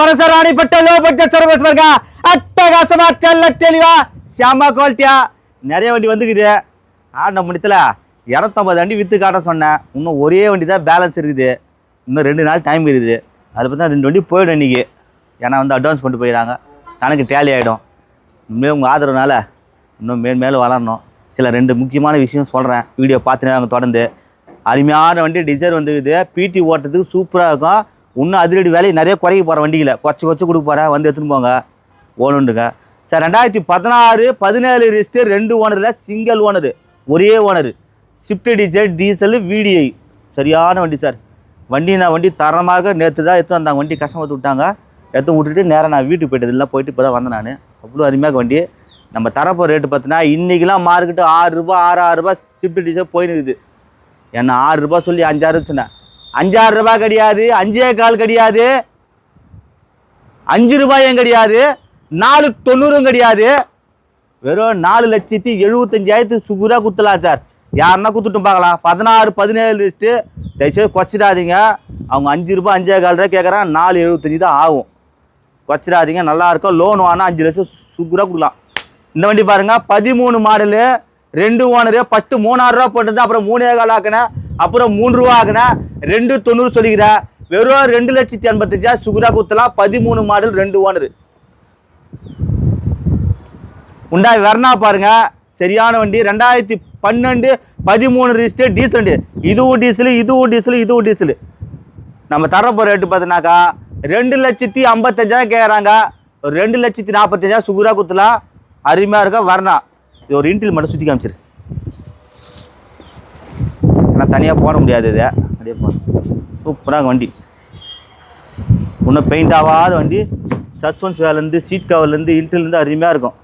வருஷம் ராணிப்பட்ட low budget service பாருங்க அட்டகாசமா தெல்ல தெளிவா செம குவாலிட்டியா நிறைய வண்டி வந்துக்குது. ஆண்ட முடியல இரநூத்தம்பது வண்டி விற்று காட்ட சொன்னேன். இன்னும் ஒரே வண்டி தான் பேலன்ஸ் இருக்குது. இன்னும் ரெண்டு நாள் டைம் இருக்குது. அதில் பார்த்தா ரெண்டு வண்டி போயிடும் இன்றைக்கி ஏன்னா வந்து அட்வான்ஸ் கொண்டு போயிடறாங்க. கணக்கு டேலி ஆகிடும் இனிமேல் உங்கள் ஆதரவுனால இன்னும் மேல் மேலும் வளரணும். சில ரெண்டு முக்கியமான விஷயம் சொல்கிறேன் வீடியோ பார்த்துனே அவங்க தொடர்ந்து. அருமையான வண்டி டிசைர் வந்துக்குது. பிடி ஓட்டுறதுக்கு சூப்பராக இருக்கும். இன்னும் அதிரடி வேலையை நிறைய குறைக்க போகிற வண்டியில் குறைச்சி கொச்சு கொடுக்க போகிறேன் வந்து எடுத்துன்னு போங்க. ஓனுண்டுங்க சார் ரெண்டாயிரத்தி பதினாறு பதினேழு ரிஸ்ட்டு ரெண்டு ஓனரில் சிங்கிள் ஓனரு. ஒரே owner. Swift diesel diesel VDI சரியான வண்டி சார். வண்டி நான் வண்டி தரமாக நேற்று தான் எடுத்து வந்தாங்க. வண்டி கஷ்டமாக விட்டாங்க. எடுத்து விட்டுட்டு நேராக நான் வீட்டுக்கு போயிட்டு இல்லை போயிட்டு இப்போ தான் வந்தேன் நான். அவ்வளோ அருமையாக வண்டி. நம்ம தரப்போ ரேட்டு பார்த்தீங்கன்னா இன்றைக்கெலாம் மார்க்கெட்டு ஆறு ரூபா ஆறு ஆறு ரூபா ஷிஃப்ட் டீசல் போயின்னு இருக்குது. என்ன ஆறுரூபா சொல்லி அஞ்சாறு சொன்னேன். அஞ்சாறு ரூபாய் கிடையாது அஞ்சே கால் கிடையாது அஞ்சு ரூபாயும் கிடையாது நாலு தொண்ணூறும் கிடையாது. வெறும் நாலு லட்சத்தி எழுபத்தஞ்சாயிரத்து சுகுராக குத்தலாம் சார். யாருன்னா குத்துட்டும் பார்க்கலாம். பதினாறு பதினேழு லிஸ்ட்டு தயவுசெய்து குறைச்சிடாதீங்க. அவங்க அஞ்சு ரூபாய் அஞ்சே கால் ரூபாய் கேட்குறான் நாலு எழுபத்தஞ்சி தான் ஆகும். குறைச்சிடாதீங்க. நல்லா இருக்கும். லோன் வாங்கினா அஞ்சு லட்சம் சுகுராக கொடுக்கலாம். இந்த வண்டி பாருங்க. பதிமூணு மாடலு ரெண்டு ஓனரு ஃபஸ்ட்டு மூணாயிரரூவா போட்டது அப்புறம் மூணே கால் ஆக்கினேன். அப்புறம் மூணு ரூபா ஆகுனா ரெண்டு தொண்ணூறு சொல்லிக்கிறேன் வெறும் ரெண்டு லட்சத்தி எண்பத்தஞ்சா சுகுரா குத்தலாம் பதிமூணு மாடல் ரெண்டு ஓனரு. உண்டா வரணா பாருங்க. சரியான வண்டி. ரெண்டாயிரத்தி பன்னெண்டு பதிமூணு ரிஜிஸ்டர் டீசல் இதுவும் டீசல் இதுவும் டீசல் இதுவும் டீசல் நம்ம தரப்போ ரேட்டு பார்த்தீங்கன்னாக்கா ரெண்டு லட்சத்தி ஐம்பத்தஞ்சாயிரம் கேட்குறாங்க ஒரு ரெண்டு லட்சத்தி நாற்பத்தஞ்சாயிரம் சுகுரா குத்தலாம் அருமையாக இருக்கா வரணா. இது ஒரு இன்டில் மட்டும் சுற்றி காமிச்சிரு. ஆனால் தனியாக போட முடியாது இதை. அப்படியே சூப்பராக வண்டி. இன்னும் பெயிண்ட் ஆகாத வண்டி சஸ்பென்ஸ் வேலேருந்து சீட் கவர்லேருந்து இன்டிலேருந்து அருமையாக இருக்கும்.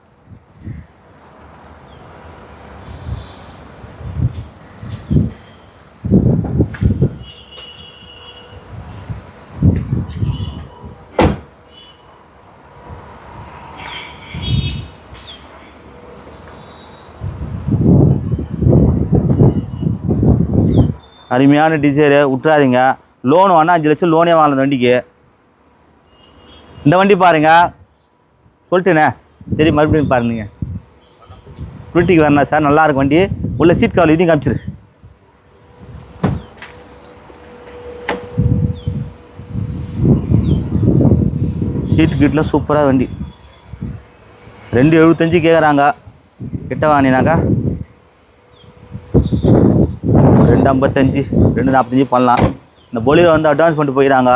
அருமையான டிசைரு விட்றாதீங்க லோன் வேணா அஞ்சு லட்சம் லோனே வாங்கலாம் வண்டிக்கு. இந்த வண்டி பாருங்க. சொல்லிட்டேனே. சரி மறுபடியும் பாருங்க நீங்கள் ஃப்ரூட்டிக்கு வரணும் சார் நல்லா இருக்கும் வண்டி. உள்ள சீட் கவல் இதையும் காமிச்சிரு. சீட் கிட்டலாம் சூப்பராக வண்டி. ரெண்டு எழுபத்தஞ்சு கேட்குறாங்க கிட்ட வாங்கினாக்கா. ரெண்டு ஐம்பத்தஞ்சு ரெண்டு நாற்பத்தஞ்சு பண்ணலாம். இந்த பொலியில் வந்து அட்வான்ஸ் பண்ணிட்டு போயிடறாங்க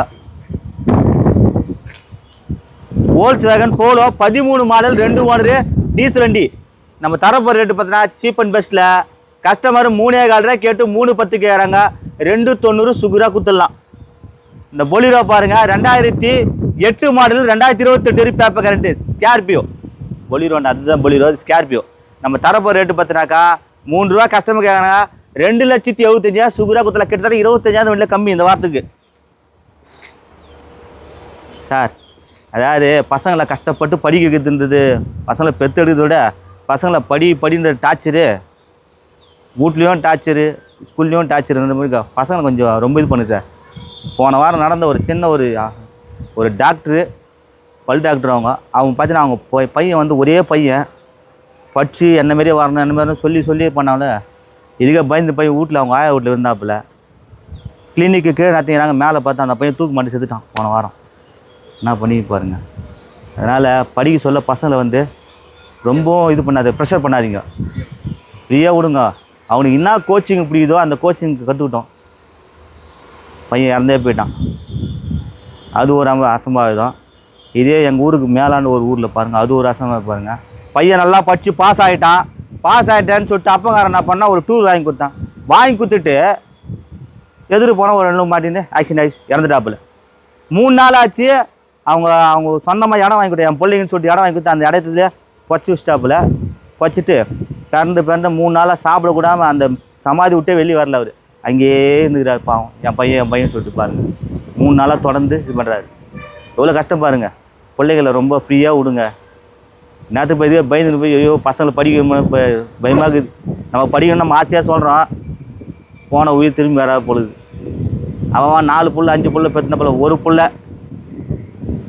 ஓல்ஸ் வேகன் போலோ பதிமூணு மாடல் ரெண்டு ஓனரு டீசல் வண்டி. நம்ம தரப்போகிற ரேட்டு பார்த்தீங்கன்னா சீப் அண்ட் பெஸ்ட்டில் கஸ்டமர் மூணே கால் ரூபா கேட்டு மூணு பத்து கேட்குறாங்க ரெண்டு தொண்ணூறு சுகுரா குத்துடலாம். இந்த பொலிரோ பாருங்கள் ரெண்டாயிரத்தி எட்டு மாடல் ரெண்டாயிரத்தி இருபத்தெட்டு பேப்பர் கரண்ட்டு ஸ்கார்பியோ பொலிரோ அதுதான் பொலிரோ ஸ்கார்பியோ நம்ம தரப்போ ரேட்டு பார்த்தினாக்கா மூணு ரூபா கஸ்டமர் கேட்குறாங்க ரெண்டு லட்சத்தி எழுபத்தஞ்சாயிரம் சுகுரா குத்தல கிட்டத்தட்ட இருபத்தஞ்சாயிரம் வெளில கம்மி இந்த வாரத்துக்கு. சார் அதாவது பசங்களை கஷ்டப்பட்டு படிக்க வைக்கிறது இருந்தது. பசங்களை பெற்றெடுக்கிறத விட பசங்களை படி படின்ற டார்ச்சரு வீட்லேயும் டார்ச்சரு ஸ்கூல்லேயும் டார்ச்சர் ரெண்டு மாதிரி பசங்களை கொஞ்சம் ரொம்ப இது பண்ணுது சார். போன வாரம் நடந்த ஒரு சின்ன ஒரு ஒரு டாக்டரு பல் டாக்டர் அவங்க அவங்க பார்த்தீங்கன்னா அவங்க பையன் வந்து ஒரே பையன். படித்து என்ன மாரியே வரணும் என்ன மாதிரி சொல்லி சொல்லி பண்ணாலும் இதுக்கே பயந்து போய் வீட்டில் அவங்க ஆயா வீட்டில் இருந்தாப்புல. கிளினிக்கு கீழே நடத்திக்கிறாங்க மேலே பார்த்தா அந்த பையன் தூக்கு மாட்டி செத்துட்டான் போன வாரம். என்ன பண்ணி பாருங்க. அதனால் படிக்க சொல்ல பசங்களை வந்து ரொம்பவும் இது பண்ணாது ப்ரெஷர் பண்ணாதீங்க. ஃப்ரீயாக விடுங்க. அவனுக்கு என்ன கோச்சிங் பிடிக்குதோ அந்த கோச்சிங்க்கு கற்றுக்கிட்டோம் பையன் இறந்தே போயிட்டான். அது ஒரு அசம்பாவிதம். இதே எங்கள் ஊருக்கு மேலான ஒரு ஊரில் பாருங்கள் அது ஒரு அசம்பாவிதம் பாருங்கள் பையன் நல்லா படித்து பாஸ் ஆகிட்டான் பாஸ் ஆகிட்டேன்னு சொல்லிட்டு அப்பங்காரன் என்ன பண்ணால் ஒரு டூர் வாங்கி கொடுத்தான். வாங்கி கொடுத்துட்டு எதிர் போனால் ஒரு ரெண்டு மாட்டிருந்து ஆக்சிடென்ட் ஆகி இறந்துட்டாப்புல. மூணு நாள் ஆச்சு. அவங்க அவங்க சொந்தமாக இடம் வாங்கி கொடுத்தா என் பிள்ளைங்கன்னு சொல்லிட்டு இடம் வாங்கி கொடுத்தா அந்த இடத்துல பொச்சு வச்சிட்டாப்புல. பொச்சிட்டு பிறந்து பிறந்து மூணு நாளாக சாப்பிடக்கூடாமல் அந்த சமாதி விட்டே வெளியே வரல அவர். அங்கேயே இருந்துக்கிறார் பாவம். என் பையன் என் பையன் சொல்லிட்டு பாருங்கள் மூணு நாளாக தொடர்ந்து இது பண்ணுறாரு எவ்வளோ கஷ்டம் பாருங்க. பிள்ளைகளை ரொம்ப ஃப்ரீயாக விடுங்க. நேற்று போய் இதுவே பயந்துட்டு போய் ஐயோ பசங்களை படிக்க பயமாக ப- இருக்குது நம்ம படிக்கணும் நம்ம ஆசையாக சொல்கிறோம் போன உயிர் திரும்பி வராது பொழுது. அவன் நாலு புள்ள அஞ்சு புள்ள பெத்தின புள்ள ஒரு புள்ள.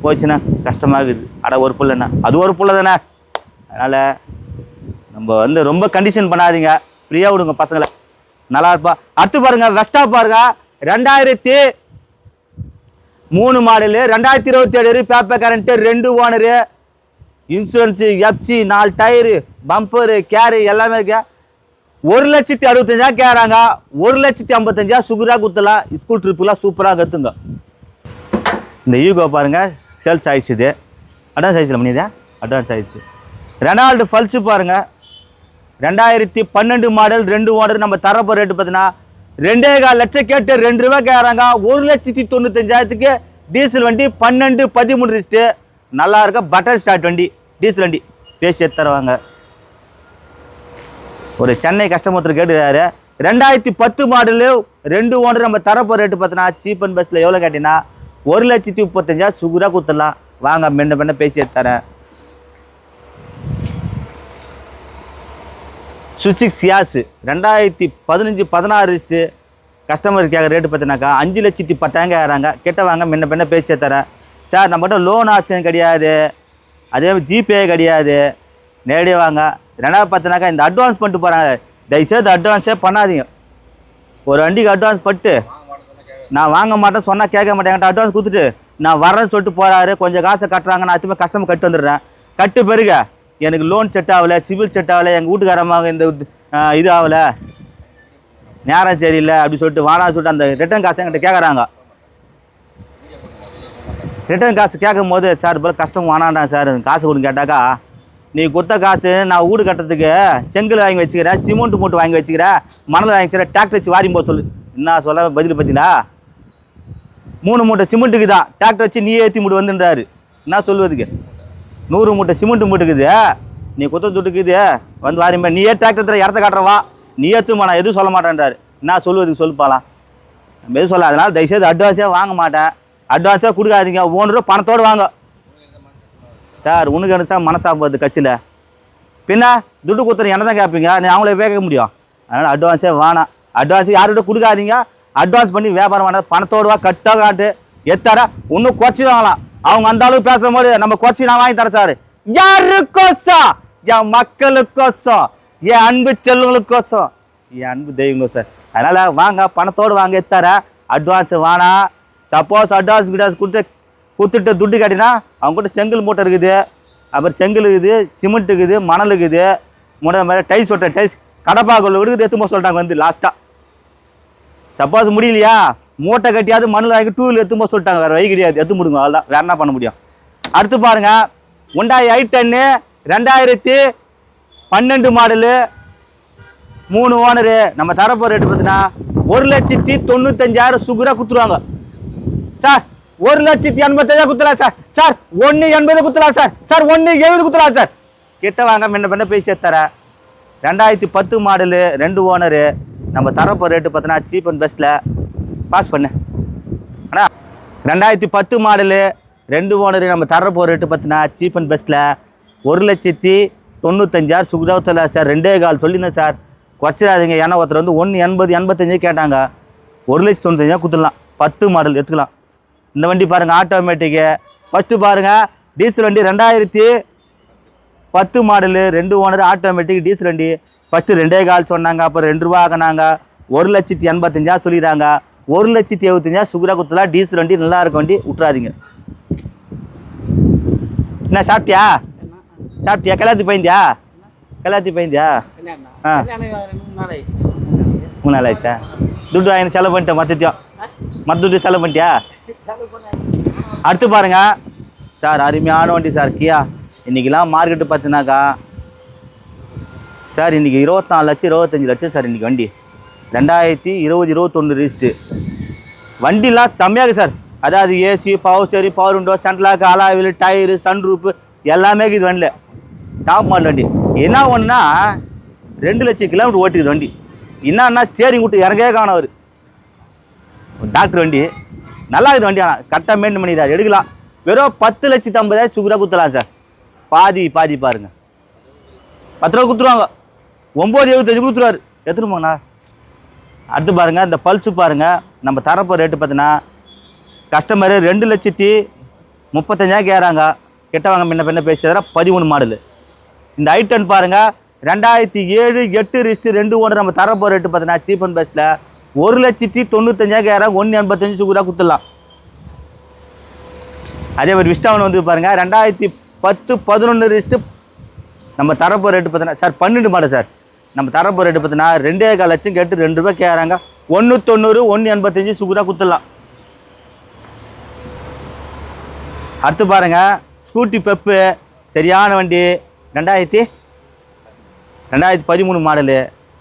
போச்சுன்னா கஷ்டமாகுது. அட ஒரு புள்ளண்ணா அது ஒரு புள்ள தானே அதனால் நம்ம வந்து ரொம்ப கண்டிஷன் பண்ணாதீங்க. ஃப்ரீயாக விடுங்க பசங்களை. நல்லா இருப்பா. அடுத்து பாருங்க வெஸ்டா பாருங்க. ரெண்டாயிரத்தி மூணு மாடலு ரெண்டாயிரத்தி இருபத்தி ஏழு பேப்பர் கரண்ட்டு ரெண்டு ஓனரு இன்சூரன்ஸு எஃப்சி நாலு டயரு பம்பரு கேரு எல்லாமே இருக்கா. ஒரு லட்சத்தி அறுபத்தஞ்சா கேட்குறாங்க ஒரு லட்சத்தி ஐம்பத்தஞ்சா சுகராக குத்தலாம் ஸ்கூல் ட்ரிப்புலாம் சூப்பராக கற்றுங்க இந்த யூகோ பாருங்க சேல்ஸ் ஆயிடுச்சு இது அட்வான்ஸ் ஆயிடுச்சு மணிதா அட்வான்ஸ் ஆயிடுச்சு. ரெனால்டு ஃபல்ஸு பாருங்க. ரெண்டாயிரத்தி பன்னெண்டு மாடல் ரெண்டு மாடல் நம்ம தரப்போ ரேட்டு பார்த்தீங்கன்னா ரெண்டே கால் லட்சம் கேட்டு ரெண்டு ரூபா கேட்குறாங்க ஒரு லட்சத்தி தொண்ணூத்தஞ்சாயிரத்துக்கு டீசல் வண்டி பன்னெண்டு பதிமூணு லிஸ்ட்டு நல்லா இருக்க? பட்டர் ஸ்டார்ட் வண்டி டீசல் வண்டி. பேசி தருவாங்க. ஒரு சென்னை கஸ்டமர் கேட்டுக்கிறாரு. ரெண்டாயிரத்தி பத்து மாடலு ரெண்டு ஓனர் நம்ம தரப்போ ரேட்டு பார்த்தோன்னா சீப் அண்ட் பெஸ்ட்டில் எவ்வளோ கேட்டிங்கன்னா ஒரு லட்சத்தி முப்பத்தஞ்சா சுகுராக கொடுத்துடலாம். வாங்க மென்ன மென்ன பேசி தரேன். சுசிக் சியாஸு ரெண்டாயிரத்தி பதினஞ்சு பதினாறு லிஸ்ட்டு கேட்குற ரேட்டு பார்த்தினாக்கா அஞ்சு லட்சத்தி பத்தாயிரம் கேட்குறாங்க கிட்ட வாங்க முன்ன பின்ன பேசி தரேன். சார் நம்மகிட்ட லோன் ஆப்ஷன் கிடையாது. அதே மாதிரி ஜிபே கிடையாது. நேரடியாக வாங்க. ரெண்டாவது பார்த்தினாக்கா இந்த அட்வான்ஸ் பண்ணிட்டு போகிறாங்க தயவுசெய்து அட்வான்ஸே பண்ணாதீங்க. ஒரு வண்டிக்கு அட்வான்ஸ் பட்டு நான் வாங்க மாட்டேன் சொன்னால் கேட்க மாட்டேன். என்கிட்ட அட்வான்ஸ் கொடுத்துட்டு நான் வரேன்னு சொல்லிட்டு போகிறாரு கொஞ்சம் காசை கட்டுறாங்க. நான் திரும்ப கஸ்டமர் கட்டு வந்துடுறேன். கட்டு பெருக எனக்கு லோன் செட் ஆகலை சிவில் செட் ஆகலை எங்கள் வீட்டுக்காரமாக இந்த இது ஆகலை. நேரம் சரியில்லை அப்படி சொல்லிட்டு வாடா சொல்லிட்டு அந்த ரிட்டர்ன் காசு என்கிட்ட கேட்குறாங்க ரிட்டர்ன் காசு கேட்கும் போது சார் போல கஷ்டம் வேணாண்டா சார். காசு கொடுங்க கேட்டாக்கா நீ கொடுத்த காசு நான் வீடு கட்டுறதுக்கு செங்கல் வாங்கி வச்சுக்கிறேன் சிமெண்ட் மூட்டை வாங்கி வச்சுக்கிறேன் மணல் வாங்கி வச்சுக்கிறேன் டிராக்டர் வச்சு வாரி போக சொல்லு. என்ன சொல்ல பதில் பார்த்தீங்களா மூணு மூட்டை சிமெண்ட்டுக்கு தான். டிராக்டர் வச்சு நீயே ஏற்றி மூட்டு வந்துன்றாரு. என்ன சொல்லுவதுக்கு நூறு மூட்டை சிமெண்ட் மூட்டுக்குது. நீ குத்த துட்டுக்குது. வந்து வாரிம்ப நீயே டிராக்டர் இடத்த காட்டுறவா நீ ஏற்றுமா நான் எதுவும் சொல்ல மாட்டேன்றாரு. என்ன சொல்லுவதுக்கு சொல்லுப்பாலாம் நம்ம எதுவும் சொல்ல அதனால் தயவுசெய்து அட்வான்ஸே வாங்க மாட்டேன். அட்வான்ஸாக கொடுக்காதீங்க. ஓனரு பணத்தோடு வாங்க. சார் உனக்கு என்ன சார் மனசாகுது கட்சியில்? பின்ன துட்டு கொடுத்துற என்ன தான் கேட்பீங்க நீ அவங்களே கேட்க முடியும். அதனால் அட்வான்ஸே வேணாம். அட்வான்ஸ் யார்கிட்ட கொடுக்காதீங்க. அட்வான்ஸ் பண்ணி வியாபாரம் வேணாம் பணத்தோடு வா கட்டாக காட்டு. எத்தார இன்னும் குறைச்சி வாங்கலாம் அவங்க அந்த அளவுக்கு பேசும்போது நம்ம குறைச்சி நான் வாங்கி தரேன் சார். யாருக்கோசம்? என் மக்களுக்கோசம். என் அன்பு செல்வங்களுக்கோசம். என் அன்பு தெய்வங்க சார் அதனால் வாங்க பணத்தோடு வாங்க எத்தார அட்வான்ஸ் வேணாம் சப்போஸ் அட்வான்ஸ் கிட்டாஸ் கொடுத்து கொடுத்துட்டு துட்டு கேட்டினா அவங்ககிட்ட செங்கல் மூட்டை இருக்குது. அப்புறம் செங்கல் இருக்குது சிமெண்ட் இருக்குது மணல் இருக்குது. முட மாதிரி டைஸ் ஒட்ட டைஸ் கடப்பாக்குள்ள இருக்குது எடுத்து போக சொல்லிட்டாங்க வந்து லாஸ்ட்டாக சப்போஸ் முடியலையா? மூட்டை கட்டியாவது மண்ணில் வாங்கி டூவில் எடுத்து போக சொல்லிட்டாங்க. வேறு வழி கிடையாது. எடுத்து முடிங்க அதெல்லாம் வேறு என்ன பண்ண முடியும்? அடுத்து பாருங்க. உண்டாய் ஐ டென்னு ரெண்டாயிரத்தி பன்னெண்டு மாடலு மூணு ஓனரு நம்ம தரப்போ ரேட்டு பார்த்தீங்கன்னா ஒரு லட்சத்தி தொண்ணூத்தஞ்சாயிரம் சுகுராக கொடுத்துருவாங்க. சார் ஒரு லட்சத்தி எண்பத்தஞ்சா குத்துலாம் சார். சார் ஒன்று எண்பது குத்துலாம் சார். சார் ஒன்று எழுபது குத்துலாம் சார். கிட்ட வாங்க முன்ன பின்ன பேசி தரேன் ரெண்டாயிரத்தி பத்து மாடலு ரெண்டு ஓனரு. நம்ம தரப்போ ரேட்டு பார்த்தோன்னா சீப் அண்ட் பெஸ்ட்டில் பாஸ் பண்ணு. அண்ணா ரெண்டாயிரத்தி பத்து மாடலு ரெண்டு ஓனரு நம்ம தரப்போ ரேட்டு பார்த்தீங்கன்னா சீப் அண்ட் பெஸ்ட்டில் ஒரு லட்சத்தி தொண்ணூத்தஞ்சாயிரம் சுகுதாவத்தில் சார். ரெண்டே கால் சொல்லியிருந்தேன் சார். குறைச்சிடாதீங்க. ஏன்னா ஒருத்தர் வந்து ஒன்று எண்பது எண்பத்தஞ்சு கேட்டாங்க. ஒரு லட்சத்தி தொண்ணூத்தஞ்சா கொடுத்துடலாம் பத்து மாடல் எடுத்துக்கலாம். இந்த வண்டி பாருங்கள் ஆட்டோமேட்டிக்கு ஃபஸ்ட்டு பாருங்கள் டீசல் வண்டி ரெண்டாயிரத்தி பத்து மாடலு ரெண்டு ஓனர் ஆட்டோமேட்டிக் டீசல் வண்டி. ஃபஸ்ட்டு ரெண்டே கால் சொன்னாங்க அப்புறம் ரெண்டு ரூபா ஆகினாங்க. ஒரு லட்சத்தி எண்பத்தஞ்சா சொல்லிடுறாங்க. ஒரு லட்சத்தி எழுபத்தஞ்சா சுகுரா குத்துலாம் டீசல் வண்டி நல்லா இருக்க வண்டி விட்றாதீங்க என்ன சாப்பிட்டியா? சாப்பிட்டியா? கல்யாணத்துக்கு போயிருந்தியா? கல்யாணத்துக்கு போயிருந்தியா? ஆ. மூணு நாள் ஆயிடுச்சா? துட்டு வாங்கி செலவு பண்ணிட்டேன் மொத்தத்தையும். மற்ற துட்டு செலவு பண்ணிட்டியா? அடுத்து பாருங்க. சார் அருமையான வண்டி சார் கியா. இன்றைக்கெலாம் மார்க்கெட்டு பார்த்தினாக்கா சார் இன்றைக்கி இருபத்தாலு லட்சம் இருபத்தஞ்சி லட்சம் சார் இன்றைக்கி வண்டி. ரெண்டாயிரத்தி இருபது இருபத்தொன்று ரீஸ்ட்டு வண்டிலாம் செம்மையாக சார். அதாவது AC power steering power window central lock alloy wheel tyre sunroof எல்லாமே இது வண்டியில். டாப் மாடல் வண்டி. என்ன ஒன்றுனா ரெண்டு லட்சம் கிலோமீட்டர் ஓட்டுக்குது வண்டி. என்னன்னா ஸ்டேரிங் விட்டு இறங்கவே காணும் அவர் டாக்டர் வண்டி. நல்லா இருக்குது வண்டி ஆனால் கரெக்டாக மெயின்டைன் பண்ணிடுறாரு எடுக்கலாம். வெறும் பத்து லட்சத்தி ஐம்பதாயிரம் சுகுராக குத்தலாம் சார். பாதி பாதி பாருங்க. பத்து ரூபா கொடுத்துருவாங்க. ஒம்பது எழுபத்தஞ்சு கொடுத்துருவாரு. எடுத்துட்டு போங்கண்ணா. அடுத்து பாருங்க இந்த பல்ஸு பாருங்க. நம்ம தரப்போ ரேட்டு பார்த்தீங்கன்னா கஸ்டமரு ரெண்டு லட்சத்தி முப்பத்தஞ்சாயிரம் கேட்குறாங்க. கெட்டவங்க முன்ன பின்ன பேசுறதுனா பதிமூணு மாடலு இந்த ஐட்டன் பாருங்க ரெண்டாயிரத்தி ஏழு எட்டு ரிஸ்ட்டு ரெண்டு ஒன்று நம்ம தரப்போ ரேட்டு பார்த்தீங்கன்னா சீப் அண்ட் பெஸ்ட்டில் ஒரு லட்சத்தி தொண்ணூத்தஞ்சாயிரம் ஒன்று எண்பத்தஞ்சு சுகுராக குத்துடலாம். அதே மாதிரி விஸ்டாவன் வந்து பாருங்க ரெண்டாயிரத்தி பத்து பதினொன்று ரிஸ்ட்டு நம்ம தரப்போ ரேட்டு பார்த்தீங்கன்னா சார் பன்னெண்டு மாடல் சார் நம்ம தரப்போ ரேட்டு பார்த்தீங்கன்னா ரெண்டே கால் லட்சம் கேட்டு ரெண்டு ரூபாய் கேட்குறாங்க ஒன்று தொண்ணூறு ஒன்று எண்பத்தஞ்சு சுகுராக குத்துடலாம். அடுத்து பாருங்க ஸ்கூட்டி பெப்பு சரியான வண்டி ரெண்டாயிரத்தி ரெண்டாயிரத்தி பதிமூணு மாடலு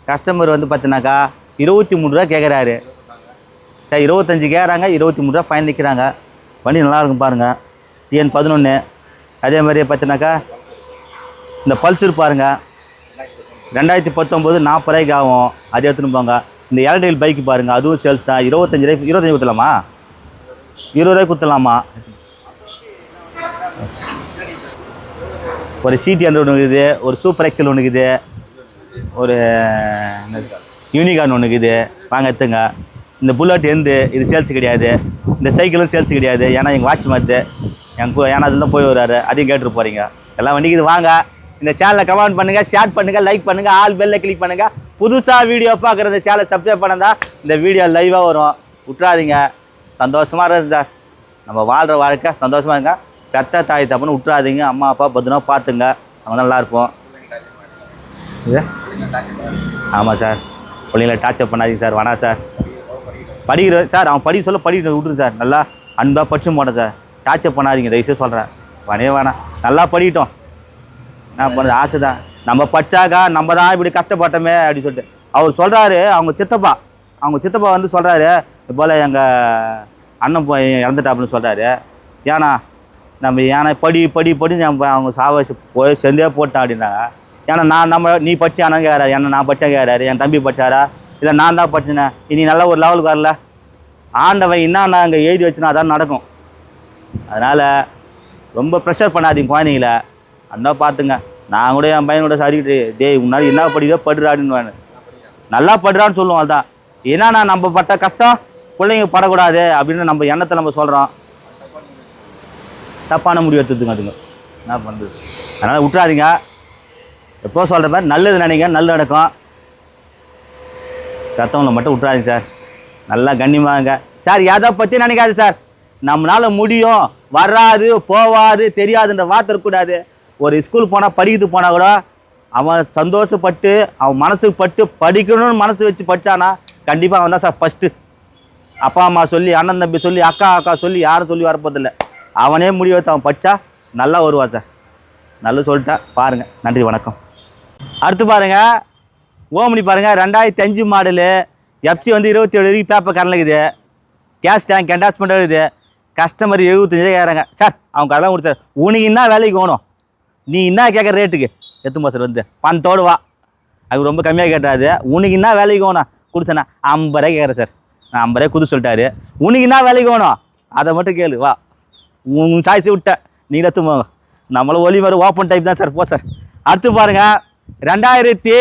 கஸ்டமர் வந்து பார்த்தினாக்கா இருபத்தி மூணு ரூபா கேட்குறாரு சரி இருபத்தஞ்சி கேட்குறாங்க இருபத்தி மூணு ரூபா ஃபைன் நிற்கிறாங்க வண்டி நல்லா இருக்கும் பாருங்கள் டிஎன் பதினொன்று அதே மாதிரி பார்த்தினாக்கா இந்த பல்சர் பாருங்கள் ரெண்டாயிரத்தி பத்தொம்போது நாற்பது ரூபாய்க்கு ஆகும். அது எடுத்துன்னு போங்க. இந்த எலக்ட்ரிக் பைக் பாருங்கள் அதுவும் சேல்ஸ் தான். இருபத்தஞ்சி ரூபாய்க்கு இருபத்தஞ்சி கொடுத்துலாமா இருபது ரூபாய்க்கு கொடுத்துலாமா ஒரு சிடி ஹண்ட்ரட் ஒன்று இருக்குது. ஒரு சூப்பர் எக்ஸல் ஒன்று இருக்குது. ஒரு யூனிகார்ன் ஒன்று இருக்குது வாங்க எடுத்துங்க. இந்த புல்லட் எந்து இது சேல்ஸ் கிடையாது. இந்த சைக்கிளும் சேல்ஸ் கிடையாது. ஏன்னா எங்கள் வாட்ச் மாத்து என் ஏன்னா அதில் போய் வர்றாரு அதையும் கேட்டுட்டு போகிறீங்க எல்லாம் வண்டிக்கு இது வாங்க. இந்த சேனலை கமெண்ட் பண்ணுங்கள் ஷேர் பண்ணுங்கள் லைக் பண்ணுங்கள் ஆல் பெல்ல கிளிக் பண்ணுங்கள் புதுசாக வீடியோ பார்க்குற இந்த சேனலை சப்ஸ்கிரைப் பண்ணதா இந்த வீடியோ லைவாக வரும். விட்றாதீங்க சந்தோஷமாக இருக்குது நம்ம வாழ்கிற வாழ்க்கை சந்தோஷமாக இருங்க. பெத்த தாய் தப்புன்னு விட்றாதீங்க அம்மா அப்பா பத்திரமா பார்த்துங்க. அவங்க நல்லா இருப்போம். இது ஆமாம் சார். பிள்ளைங்களை டார்ச்சர் பண்ணாதீங்க சார். வேணாம் சார். படிக்கிற சார் அவன் படிக்க சொல்ல படிக்கிற விட்ருங்க சார். நல்லா அன்பாக படிச்சு போட்டேன் சார். டார்ச்சர் பண்ணாதீங்க தயவுசெய்து சொல்கிறேன் வேணவே வேணாம். நல்லா படிக்கட்டும். என்ன பண்ணுறது ஆசை தான் நம்ம படிச்சாக்கா நம்ம தான் இப்படி கஷ்டப்பட்டோமே அப்படின்னு சொல்லிட்டு. அவர் சொல்கிறாரு அவங்க சித்தப்பா அவங்க சித்தப்பா வந்து சொல்கிறாரு இது போல் எங்கள் அண்ணன் போய் இறந்துட்டாப்புன்னு சொல்கிறாரு ஏன்னா நம்ம ஏன்னா படி படி படி நம்ம அவங்க சாவசி போய் செந்தே போட்டான் அப்படின்னாங்க ஏன்னா நான் நம்ம நீ படிச்சானு கேட்குறாரு என்ன நான் படித்தா கேட்குறாரு என் தம்பி படிச்சாரா? இல்லை நான் தான் படிச்சினேன் இனி நல்ல ஒரு லெவலுக்கு வரல. ஆண்டவன் என்ன நான் அங்கே எழுதி வச்சுனா அதான் நடக்கும். அதனால் ரொம்ப ப்ரெஷர் பண்ணாதீங்க குழந்தைங்கள. அண்ணா பார்த்துங்க நான் கூட என் பையனோட சரிக்கிட்டு டேய் முன்னாடி என்ன படிக்கிறோ படுறாடின்னு நல்லா படுறான்னு சொல்லுவோம் அதான். ஏன்னா நம்ம பட்ட கஷ்டம்? பிள்ளைங்க படக்கூடாது அப்படின்னு நம்ம எண்ணத்தை நம்ம சொல்கிறோம் தப்பான முடிவு எடுத்துதுங்க அதுங்க. என்ன பண்ணுறது அதனால் விட்றாதீங்க எப்போ சொல்கிற மாதிரி நல்லது நினைங்க நல்லது நடக்கும். ரத்தவங்களை மட்டும் விட்றாதீங்க சார். நல்லா கண்ணியமாங்க சார் எதை பற்றி நினைக்காது சார்? நம்மளால முடியும். வராது போவாது தெரியாதுன்ற வார்த்தை இருக்கக்கூடாது. ஒரு ஸ்கூல் போனால் படிக்கிறது போனால் கூட அவன் சந்தோஷப்பட்டு அவன் மனசுக்கு பட்டு படிக்கணும்னு மனசு வச்சு படித்தானா கண்டிப்பாக அவன் தான் சார் ஃபஸ்ட்டு அப்பா அம்மா சொல்லி அண்ணன் தம்பி சொல்லி அக்கா அக்கா சொல்லி யாரும் சொல்லி வரப்போதில்லை அவனே முடிவு அவன் படித்தா நல்லா வருவான் சார். நல்லா சொல்லிட்டேன் பாருங்கள் நன்றி வணக்கம். அடுத்து பாருங்க. ஓமனி பாருங்க. ரெண்டாயிரத்தி அஞ்சு மாடலு எஃப்சி வந்து இருபத்தி ஏழு வரைக்கும் பேப்பர் கரண்ட் கேஸ் டேங்க் கண்டாஸ்மெண்ட் இருக்குது. கஸ்டமர் எழுபத்தஞ்சு கேட்குறாங்க சார் அவங்க கடன் கொடுத்தாரு. உனக்கு என்ன வேலைக்கு வேணும்? நீ என்ன கேட்குற ரேட்டுக்கு எத்துமா சார் வந்து. பணத்தோடு வா. அது ரொம்ப கம்மியாக கேட்டாது உனக்கு என்ன வேலைக்கு வேணும்? கொடுத்தேண்ணா ஐம்பது ரூபாய் கேட்குறேன் சார். நான் ஐம்பது ரூபாய் குது சொல்லிட்டாரு. உனக்கு என்ன வேலைக்கு வேணும்? அதை மட்டும் கேளு. வா. உன் சாய்ஸை விட்டேன். நீங்கள் தூங்க நம்மளும் ஒலி மாதிரி ஓப்பன் டைப் தான் சார். போ சார். அடுத்து பாருங்கள் ரெண்டாயிரத்தி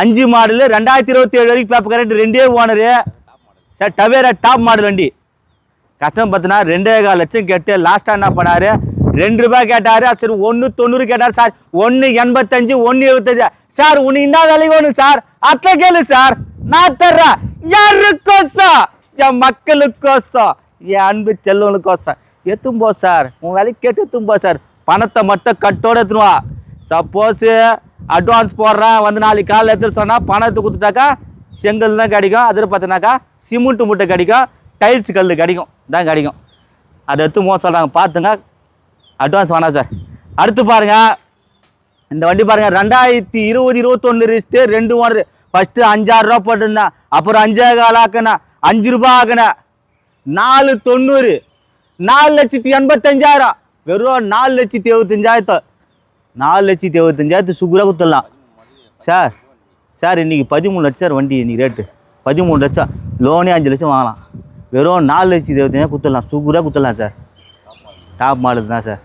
அஞ்சு மாடலு ரெண்டாயிரத்தி இருபத்தி ஏழு வரைக்கும் பேப்பர் கரெக்ட் ரெண்டே owner. Sir Tavera top model வண்டி. கஷ்டம் பார்த்தீங்கன்னா ரெண்டே கால் லட்சம் கேட்டு லாஸ்ட்டாக என்ன பண்ணார்? ரெண்டு ரூபாய் கேட்டார். சரி ஒன்று தொண்ணூறு கேட்டார் சார். ஒன்று எண்பத்தஞ்சு ஒன்று எழுபத்தஞ்சு. சார் உனக்கு என்ன விலைக்கு ஒன்று சார்? அத்தை கேளு சார். நான் தர்றேன். யாருக்கோசம்? என் மக்களுக்கோசம். என் அன்பு செல்வனுக்கோசம் எத்தும்போ சார். உன் வேலைக்கு கேட்டு எத்தும்போ சார். பணத்தை மட்டும் கட்டோட எத்துனுவா சப்போஸ் அட்வான்ஸ் போடுறேன் வந்து நாளைக்கு காலையில் எடுத்துகிட்டு சொன்னால் பணத்தை கொடுத்துட்டாக்கா செங்கல் தான் கிடைக்கும். அதில் பார்த்தீங்கன்னாக்கா சிமெண்ட் மூட்டை கிடைக்கும். டைல்ஸ் கல் கிடைக்கும். தான் கிடைக்கும். அதை எடுத்து மோசம் சொல்கிறாங்க பார்த்துங்க அட்வான்ஸ் வேணாம் சார் அடுத்து பாருங்க. இந்த வண்டி பாருங்கள் ரெண்டாயிரத்தி இருபது இருபத்தொன்று ரிஸ்ட்டு ரெண்டு ஓனர். ஃபஸ்ட்டு அஞ்சாறுரூவா போட்டிருந்தேன் அப்புறம் அஞ்சே கால் ஆக்கினேன் அஞ்சு ரூபா ஆக்கினேன் நாலு தொண்ணூறு. நாலு லட்சத்தி எண்பத்தஞ்சாயிரம். வெறும் நாலு லட்சத்தி எழுபத்தஞ்சாயிரத்தோ நாலு லட்சத்தி எழுபத்தஞ்சாயிரத்து சுகுராக கொடுத்துடலாம். சார் சார் இன்றைக்கி பதிமூணு லட்சம் சார் வண்டி இன்றைக்கி ரேட்டு பதிமூணு லட்சம். லோனே அஞ்சு லட்சம் வாங்கலாம். வெறும் நாலு லட்சத்தி இருபத்தஞ்சாயிரம் கொடுத்துடலாம். சுகுராக கொடுத்துடலாம் சார். டாப் மாடல் தான் சார்.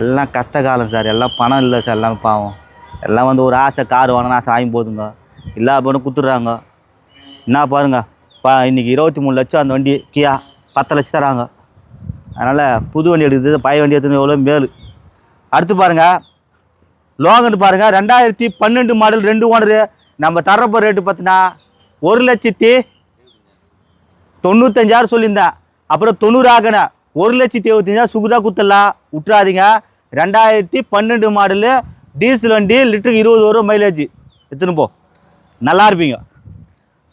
எல்லாம் கஷ்ட காலம் சார். எல்லாம் பணம் இல்லை சார். எல்லாம் பாவம். எல்லாம் வந்து ஒரு ஆசை கார் வாங்கணும் ஆசை வாங்கி போதுங்க. எல்லா பணம் கொடுத்துட்றாங்க. என்ன பாருங்க. பா இன்றைக்கி இருபத்தி மூணு லட்சம் அந்த வண்டி கியா பத்து லட்சம் தராங்க. அதனால் புது வண்டி எடுக்கிறது பழைய வண்டி எடுத்துன்னு எவ்வளோ மேலு. அடுத்து பாருங்கள் லோகன் பாருங்கள் ரெண்டாயிரத்தி பன்னெண்டு மாடல் ரெண்டு ஓனரு நம்ம தரப்போ ரேட்டு பார்த்தினா ஒரு லட்சத்தி தொண்ணூத்தஞ்சாயிரம் சொல்லியிருந்தேன். அப்புறம் தொண்ணூறு ஒரு லட்சத்தி எழுபத்தஞ்சாயிரம் சுகுதா குத்தலாம். விட்றாதீங்க ரெண்டாயிரத்தி பன்னெண்டு மாடலு டீசல் வண்டி லிட்டருக்கு இருபது வரும் மைலேஜ் எடுத்துன்னு போ. நல்லா இருப்பீங்க.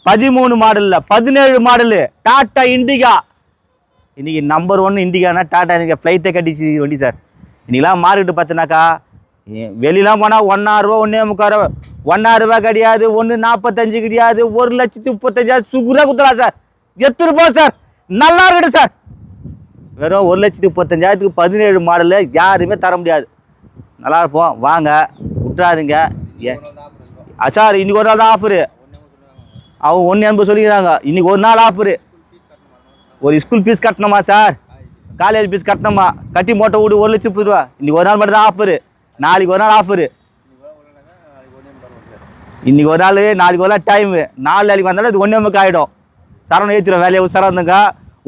பதிமூணு மாடலில் பதினேழு மாடலு டாட்டா இண்டிகா. இன்றைக்கி நம்பர் ஒன் இண்டிகானா டாட்டா இண்டிகா. ஃப்ளைட்டை கட்டிச்சு வண்டி சார். இன்றைக்கெலாம் மார்க்கெட்டு பார்த்தினாக்கா வெளிலாம் வெளியெலாம் போனால் ஒன்றாயிரரூவா ஒன்றே முக்கால் ரூபா. ஒன்றாயிரரூபா கிடையாது ஒன்று நாற்பத்தஞ்சு கிடையாது ஒரு லட்சத்தி முப்பத்தஞ்சாயிரம் சுகுராக கொடுத்துலாம் சார். எத்தனை ரூபா சார்? நல்லா இருக்கட்டும் சார். வெறும் ஒரு லட்சத்தி முப்பத்தஞ்சாயிரத்துக்கு பதினேழு மாடலு யாருமே தர முடியாது. நல்லா இருப்போம். வாங்க விட்றாதீங்க ஏ ஆ, சார் இன்னைக்கு ஒரு நாள் தான் ஆஃபரு அவங்க ஒன்று எண்பது சொல்லிக்கிறாங்க. இன்றைக்கி ஒரு நாள் ஆஃபரு ஒரு ஸ்கூல் ஃபீஸ் கட்டணுமா சார்? காலேஜ் ஃபீஸ் கட்டணுமா? கட்டி மோட்டை விடு ஒரு லட்சம் முப்பது ரூபா. இன்னைக்கு ஒரு நாள் மட்டும் தான் ஆஃபரு நாளைக்கு ஒரு நாள் ஆஃபரு இன்றைக்கி ஒரு நாள் நாளைக்கு ஒரு நாள் டைமு நாலு நாளைக்கு வந்தாலும் இது ஒன்றே முக்க ஆகிடும் சரணம் ஏற்றிடும் வேலையை சரந்துங்க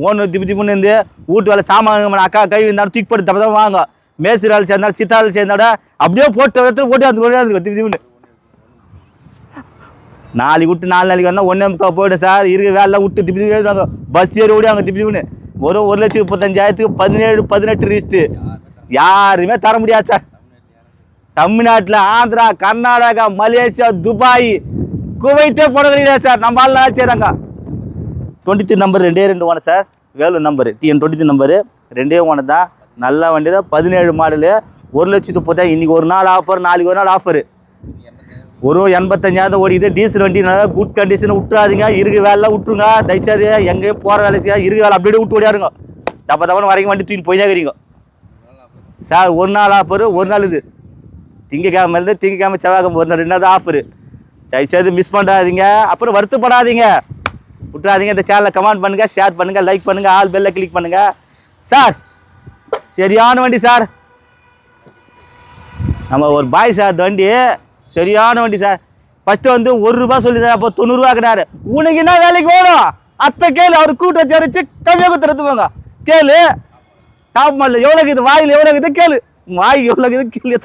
ஓனர் திப்பு திப்புன்னு இருந்து வீட்டு வேலை சாமான் அக்கா கை இருந்தாலும் தூக்கி போட்டு தப்ப தான் வாங்க மேஸ்திரி வேலை சேர்ந்தாலும் சித்தா வேலை சேர்ந்தாட அப்படியே போட்டு எடுத்து போட்டு அந்த ஓடியாந்து திப்பு திப்புன்னு நாளைக்கு விட்டு நாலு நாளைக்கு வந்தால் ஒன்றே முக்கா போய்டும் சார். இருக்க வேலை விட்டு திப்பி திப்பி ஏறுவாங்க பஸ் ஏறி ஓடிவாங்க திப்பி திப்புன்னு ஒரு ஒரு லட்சம் முப்பத்தஞ்சாயிரத்துக்கு பதினேழு பதினெட்டு ரீஸ்ட்டு யாருமே தர முடியாது சார். தமிழ்நாட்டில் ஆந்திரா கர்நாடகா மலேசியா துபாய் குவைத்தே போட கிடையாது சார்? நம்ம ஆள் செய்கிறாங்க டுவெண்ட்டி த்ரீ நம்பர் ரெண்டே ரெண்டு owner sir. Vellore number TN twenty three number ரெண்டே ஓனர் தான். நல்ல வண்டி தான் பதினேழு மாடலு ஒரு லட்சத்து முப்பத்தாயிரம் இன்றைக்கி ஒரு நாள் ஆஃபர் நாளைக்கு ஒரு நாள் ஆஃபரு ஒரு எண்பத்தஞ்சாயிரம் ஓடிக்குது. டீசல் வண்டி நல்லா குட் கண்டிஷன் விட்டுறாதீங்க. இருக்கு வேலை விட்டுருங்க. தயவுசெய்து எங்கேயும் போகிற வேலை செய்யா இருக்கு வேலை அப்படியே விட்டு ஓடியாருங்க. தப்ப தப்பான வரைக்கும் வண்டி தூக்கி போய் கிடைக்கும் சார் ஒரு நாள் ஆஃபரு ஒரு நாள் இது. திங்கக்கிழமை இருந்து திங்கக்கிழமை செவ்வாய்க்கு ஒரு நாள் ரெண்டு நாள் ஆஃபரு தயவுசெய்து மிஸ் பண்ணாதீங்க. அப்புறம் வருத்தப்படாதீங்க. விட்டுறாதீங்க. இந்த சேனலை கமெண்ட் பண்ணுங்கள் ஷேர் பண்ணுங்கள் லைக் பண்ணுங்கள் ஆல் பெல்லை கிளிக் பண்ணுங்கள் சார் சரியான வண்டி சார் நம்ம ஒரு பாய் சார் வண்டி சரியான வண்டி சார் ஃபஸ்ட்டு வந்து ஒரு ரூபா சொல்லி தரேன். அப்போ தொண்ணூறுரூவா கிடையாது உனக்கு என்ன வேலைக்கு வேணும் அத்தை கேளு அவர் கூட்ட வச்சு கம்மியாக கொடுத்துறது போங்க கேளு. டாப் மாடல் எவ்வளோ இருக்குது? வாயில் எவ்வளோ இருக்குது? கேளு. வாய் எவ்வளோ இருக்குது? கேளு.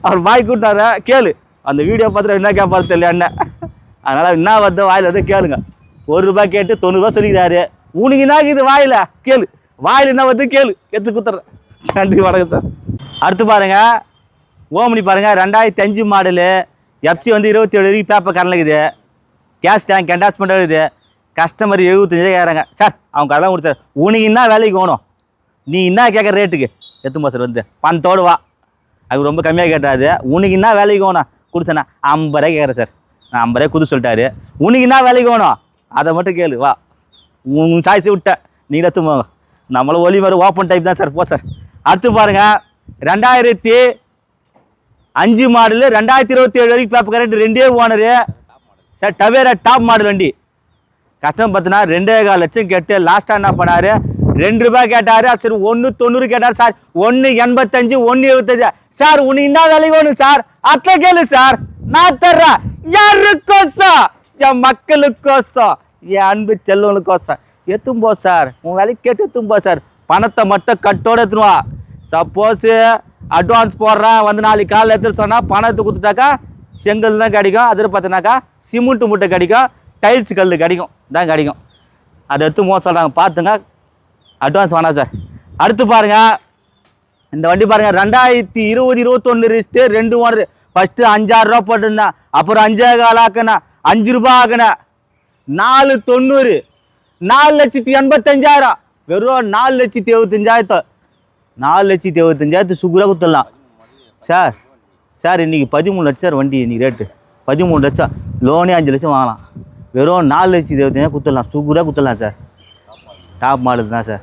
அவர் வாய் கூட்டார கேளு. அந்த வீடியோ பார்த்துட்டு என்ன கேட்பாரு தெரியல என்ன? அதனால் என்ன வருது வாயில் வந்து கேளுங்க. ஒரு ரூபாய் கேட்டு தொண்ணூறுரூவா சொல்லிக்கிறாரு. உனக்கு என்ன இருக்குது வாயில்? கேளு. வாயில் என்ன வருது கேளு. எடுத்து குத்துறேன். நன்றி வணக்கம் சார். அடுத்து பாருங்க. ஓமனி பாருங்கள் ரெண்டாயிரத்தி அஞ்சு மாடலு எஃப்சி வந்து இருபத்தி ஏழு வரைக்கும் பேப்பர் கரண்ட் கேஸ் டேங்க் கண்டாஸ்மெண்ட் இருக்குது. கஸ்டமர் எழுபத்தஞ்சே கேட்குறாங்க சார் அவங்க கடன் கொடுத்தாரு. உனக்கு என்ன வேலைக்கு வேணும்? நீ என்ன கேட்குற ரேட்டுக்கு எத்து சார் வந்து. பணத்தோடு வா. அது ரொம்ப கம்மியாக கேட்டாது உனக்கு என்ன வேலைக்கு வேணும்? கொடுத்தேண்ணா ஐம்பது ரூபாய் கேட்குறேன் சார். நான் ஐம்பது ரூபாய் குது சொல்லிட்டாரு. உனக்கு என்ன வேலைக்கு வேணும்? அதை மட்டும் கேளு வா. உன் சாய்ஸை விட்டேன். நீங்களே தூங்க நம்மளும் ஒலி மாதிரி ஓப்பன் டைப் தான் சார். போ சார். அடுத்து பாருங்கள் ரெண்டாயிரத்தி அஞ்சு மாடலு ரெண்டாயிரத்தி இருபத்தி ஏழு வரைக்கும் பேப்பர் கரெக்ட் ரெண்டே owner sir Tavera top model வண்டி. கஷ்டம் பார்த்தோன்னா ரெண்டே கால் லட்சம் கேட்டு லாஸ்ட்டாக என்ன பண்ணார்? ரெண்டு ரூபாய் கேட்டாரு சரி ஒன்று தொண்ணூறு கேட்டார் சார். ஒன்று எண்பத்தஞ்சு ஒன்று எழுபத்தஞ்சு. சார் உனக்கு என்ன விலை வேணும் சார்? அத்தை கேளு சார். நான் தர்றேன். யாருக்கோசம்? என் மக்களுக்கோசம். என் அன்பு செல்வனுக்கோசம் எத்தும் போ சார். உன் வேலைக்கு கேட்டு எத்தும்போ சார். பணத்தை மட்டும் கட்டோட எத்துனுவா சப்போஸ் அட்வான்ஸ் போடுறேன் வந்து நாளைக்கு காலையில் எடுத்துட்டு சொன்னால் பணத்தை கொடுத்துட்டாக்கா செங்கல் தான் கிடைக்கும். அதில் பார்த்தினாக்கா சிமெண்ட் மூட்டை கிடைக்கும். டைல்ஸ் கல் கிடைக்கும். தான் கிடைக்கும். அதை எடுத்து மோசம் சொல்கிறாங்க பார்த்துங்க. அட்வான்ஸ் வேணாம் சார் அடுத்து பாருங்கள் இந்த வண்டி பாருங்கள் ரெண்டாயிரத்தி இருபது இருபத்தொன்று ரிஸ்ட்டு ரெண்டு ஓனர். ஃபஸ்ட்டு அஞ்சாறு ரூபா போட்டிருந்தேன் அப்புறம் அஞ்சே கால் ஆக்கினேன் அஞ்சு ரூபா ஆக்கினேன் நாலு தொண்ணூறு நாலு லட்சத்தி எண்பத்தஞ்சாயிரம். வெறும் நாலு லட்சத்தி எழுபத்தஞ்சாயிரத்தோ நாலு லட்சத்தி எழுபத்தஞ்சாயிரத்து சுகுராக கொடுத்துடலாம் சார் சார் இன்றைக்கி பதிமூணு லட்சம் சார் வண்டி இன்றைக்கி ரேட்டு பதிமூணு லட்சம் லோனே அஞ்சு லட்சம் வாங்கலாம். வெறும் நாலு லட்சத்தி எழுபத்தஞ்சாயிரம் கொடுத்துடலாம் சுகுராக கொடுத்துடலாம் சார் டாப் மாடல் தான் சார்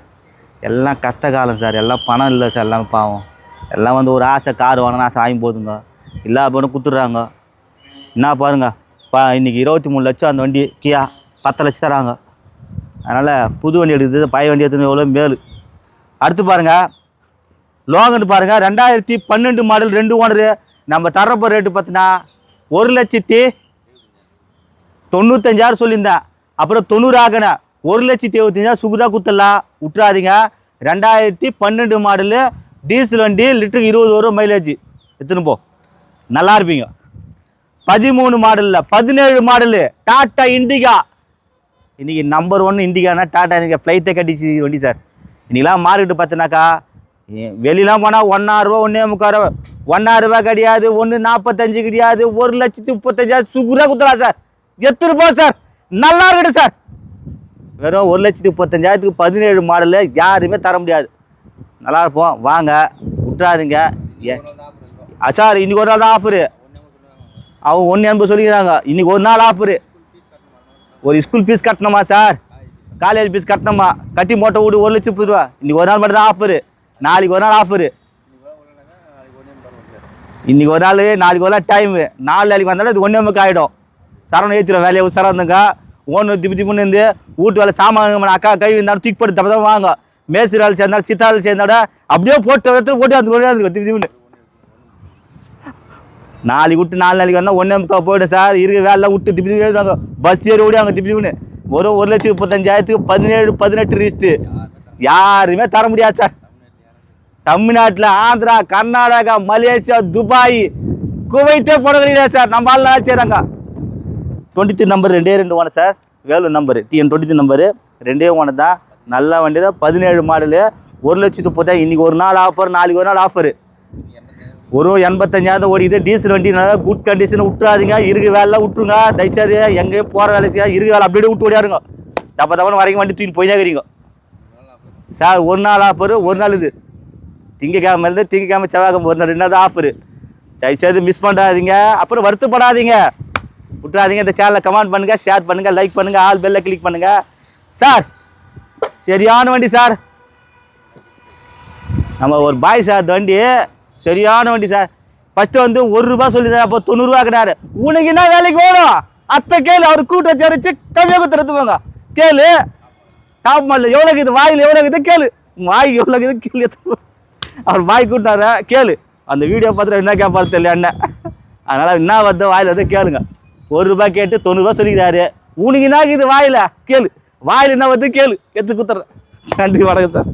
எல்லாம் கஷ்ட காலம் சார். எல்லாம் பணம் இல்லை சார் எல்லாம் பாவம். எல்லாம் வந்து ஒரு ஆசை கார் வாங்கணும் ஆசை வாங்கி போதுங்க. இல்லாத பொண்ணும் கொடுத்துட்றாங்க. என்ன பாருங்க பா இன்றைக்கி இருபத்தி மூணு லட்சம் அந்த வண்டி கியா பத்து லட்சம் தராங்க. அதனால் புது வண்டி எடுக்கிறது பழைய வண்டி எடுத்துன்னு எவ்வளோ மேலு. அடுத்து பாருங்கள் லோகன் பாருங்கள் ரெண்டாயிரத்தி பன்னெண்டு மாடல் ரெண்டு ஓனரு. நம்ம தரப்போ ரேட்டு பார்த்தினா ஒரு லட்சத்தி தொண்ணூத்தஞ்சாயிரம் சொல்லியிருந்தேன். அப்புறம் தொண்ணூறு ஆகினேன் ஒரு லட்சத்தி எழுபத்தஞ்சாயிரம் சுகுதா குத்தலாம் விட்றாதீங்க ரெண்டாயிரத்தி பன்னெண்டு மாடலு டீசல் வண்டி லிட்டருக்கு இருபது வரும் மைலேஜ் எடுத்துன்னு போ? நல்லா இருப்பீங்க. பதிமூணு மாடலில் பதினேழு மாடலு டாட்டா இண்டிகா. இன்றைக்கி நம்பர் ஒன் இண்டிகானா டாட்டா இண்டிகா ஃப்ளைட்டை கட்டிச்சு வண்டி சார். இன்றைக்கெலாம் மார்க்கெட்டு பார்த்தினாக்கா வெளியெலாம் போனால் ஒன்றாயிரரூவா ஒன்றே முக்காரூவா ஒன்றாயிரரூவா கிடையாது ஒன்று நாற்பத்தஞ்சு கிடையாது ஒரு லட்சத்தி முப்பத்தஞ்சாயிரம் சூப்பராக குத்துலாம் சார். எத்தனை போ சார்? நல்லா இருக்கட்டும் சார். வெறும் ஒரு லட்சத்தி முப்பத்தஞ்சாயிரத்துக்கு பதினேழு மாடலு யாருமே தர முடியாது. நல்லா இருப்போம். வாங்க. விட்றாதீங்க ஏ ஆ, சார் இன்னைக்கு ஒரு நாள் தான் ஆஃபரு அவங்க ஒன்று எண்பது சொல்லிக்கிறாங்க. இன்றைக்கி ஒரு நாள் ஆஃபரு ஒரு ஸ்கூல் ஃபீஸ் கட்டணுமா சார் காலேஜ் ஃபீஸ் கட்டணுமா? கட்டி மோட்டை விடு ஒரு லட்சம் முப்பது ரூபா. இன்னைக்கு ஒரு நாள் மட்டும் தான் ஆஃபரு நாளைக்கு ஒரு நாள் ஆஃபரு இன்னைக்கு ஒரு நாள் நாளைக்கு ஒரு நாள் டைமு நாலு நாளைக்கு வந்தாலும் இது ஒன்றே முக்க ஆகிடும் சரவணம் ஏற்றிடும் வேலையை சரணுங்க ஓனர் திப்பு திப்புன்னு இருந்து வீட்டு வேலை சாமான் அக்கா கை இருந்தாலும் தூக்கி போட்டு தப்ப தான் வாங்க. மேஸ்திரி வேலை சேர்ந்தாலும் சித்தா வேலை சேர்ந்தாட. அப்படியே போட்டு எடுத்து போட்டு அந்த ஓடியாந்து திப்பு திப்புன்னு. நாளைக்கு விட்டு நாலு நாளைக்கு வந்தால் ஒன்றே முக்கா போய்டும் சார். இருக்க வேலை விட்டு திப்பி திப்பி எழுதுவாங்க. பஸ் ஏறி ஓடி அங்கே திப்பி திப்புன்னு. ஒரு ஒரு லட்சம் முப்பத்தஞ்சாயிரத்துக்கு பதினேழு பதினெட்டு ரீஸ்ட்டு யாருமே தர முடியாது சார். தமிழ்நாட்டில் ஆந்திரா கர்நாடகா மலேசியா துபாய் குவைத்தே போட கிடையாது சார். நம்ம ஆள் செய்கிறாங்க டுவெண்ட்டி த்ரீ நம்பர் ரெண்டே ரெண்டு owner sir Velu number TN twenty three number ரெண்டே ஓன தான். நல்ல வண்டி தான் பதினேழு மாடலு ஒரு லட்சத்து முப்பத்தாயிரம். இன்றைக்கி ஒரு நாள் ஆஃபர் நாளைக்கு ஒரு நாள் ஆஃபரு ஒரு எண்பத்தஞ்சாயிரம் ஓடிக்குது. டீசல் வண்டி நல்லா குட் கண்டிஷன் விட்டுறாதீங்க இருக்கு வேலை விட்டுருங்க. தயவுசெய்து எங்கேயும் போகிற வேலை செய்யா இருக்கு வேலை அப்படியே விட்டு ஓடியாருங்க. தப்ப தப்பான வரைக்கும் வண்டி தூக்கி போய் தான் சார் ஒரு நாள் ஆஃபர் ஒரு நாள் இது. திங்கக்கிழமை இருந்து திங்கக்கிழமை செவ்வாய்க்கிழமை ஒரு நாள் ரெண்டாவது ஆஃபரு தயவுசெய்து மிஸ் பண்ணாதீங்க அப்புறம் வருத்தப்படாதீங்க. விட்டுறாதீங்க. இந்த சேனலை கமெண்ட் பண்ணுங்கள் ஷேர் பண்ணுங்கள் லைக் பண்ணுங்கள் ஆல் பெல்லை கிளிக் பண்ணுங்கள் சார் சரியான வண்டி சார் நம்ம ஒரு பாய் சார் வண்டி சரியான வண்டி சார் ஃபஸ்ட்டு வந்து ஒரு ரூபா சொல்லி தரேன் அப்போ தொண்ணூறுரூவா உனக்கு என்ன வேலைக்கு வேணும் அத்தை கேளு அவர் கூட்ட சரிச்சு கம்மியாக கொடுத்துறது போங்க. கேளு. டாப் மாடல் எவ்வளோ இருக்குது? வாயில் எவ்வளோ இருக்குது? கேளு. வாய் எவ்வளோ இருக்குது? கேளு அவர் வாய் கூட்டினார கேளு. அந்த வீடியோ பார்த்துட்டு என்ன கேட்பாரு தெரியல என்ன அதனால் என்ன வருதோ வாயில் வந்து கேளுங்க. ஒரு ரூபாய் கேட்டு தொண்ணூறுரூவா சொல்லிக்கிறாரு. உனக்கு என்ன இது வாயில? கேளு. வாயில் என்ன வந்து கேளு. எடுத்து குத்துறேன். நன்றி வணக்கம் சார்.